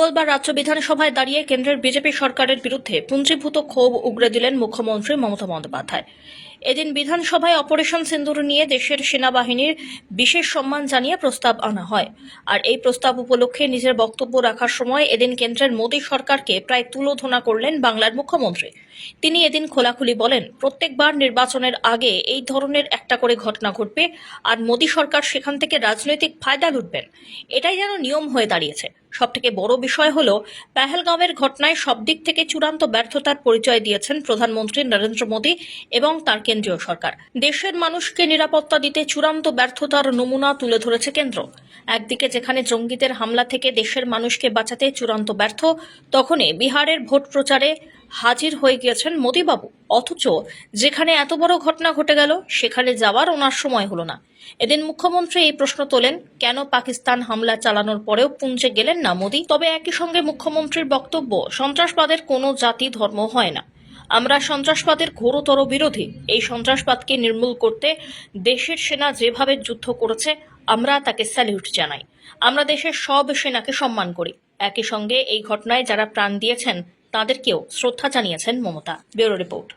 মঙ্গলবার রাজ্য বিধানসভায় দাঁড়িয়ে কেন্দ্রের বিজেপি সরকারের বিরুদ্ধে পুঞ্জীভূত ক্ষোভ উগরে দিলেন মুখ্যমন্ত্রী মমতা বন্দ্যোপাধ্যায়। এদিন বিধানসভায় অপারেশন সিন্দুর নিয়ে দেশের সেনাবাহিনীর বিশেষ সম্মান জানিয়ে প্রস্তাব আনা হয়। আর এই প্রস্তাব উপলক্ষে নিজের বক্তব্য রাখার সময় এদিন কেন্দ্রের মোদী সরকারকে প্রায় তুলোধনা করলেন বাংলার মুখ্যমন্ত্রী। তিনি এদিন খোলাখুলি বলেন, প্রত্যেকবার নির্বাচনের আগে এই ধরনের একটা করে ঘটনা ঘটবে আর মোদী সরকার সেখান থেকে রাজনৈতিক ফায়দা লুটবেন। এটাই যেন নিয়ম হয়ে দাঁড়িয়েছে। সবথেকে বড় বিষয় হল পেহেলগাঁওয়ের ঘটনায় সব দিক থেকে চূড়ান্ত ব্যর্থতার পরিচয় দিয়েছেন প্রধানমন্ত্রী নরেন্দ্র মোদী এবং তার কেন্দ্রীয় সরকার। দেশের মানুষকে নিরাপত্তা দিতে চূড়ান্ত ব্যর্থতার নমুনা তুলে ধরেছে কেন্দ্র। একদিকে যেখানে জঙ্গিদের হামলা থেকে দেশের মানুষকে বাঁচাতে চূড়ান্ত ব্যর্থ, তখনই বিহারের ভোট প্রচারে হাজির হয়ে গিয়েছেন মোদীবাবু। অথচ যেখানে এত বড় ঘটনা ঘটে গেল, সেখানে যাওয়ার ওনার সময় হলো না। এদিন মুখ্যমন্ত্রী এই প্রশ্ন তোলেন, কেন পাকিস্তান হামলা চালানোর পরেও পুঞ্জে গেলেন না মোদী? তবে একই সঙ্গে মুখ্যমন্ত্রীর বক্তব্য, সন্ত্রাসবাদের কোনো জাতি ধর্ম হয় না। আমরা সন্ত্রাসবাদের ঘোরতর বিরোধী। এই সন্ত্রাসবাদকে নির্মূল করতে দেশের সেনা যেভাবে যুদ্ধ করেছে, আমরা তাকে স্যালিউট জানাই। আমরা দেশের সব সেনাকে সম্মান করি। একই সঙ্গে এই ঘটনায় যারা প্রাণ দিয়েছেন, তাদেরকেও শ্রদ্ধা জানিয়েছেন মমতা। Bureau report.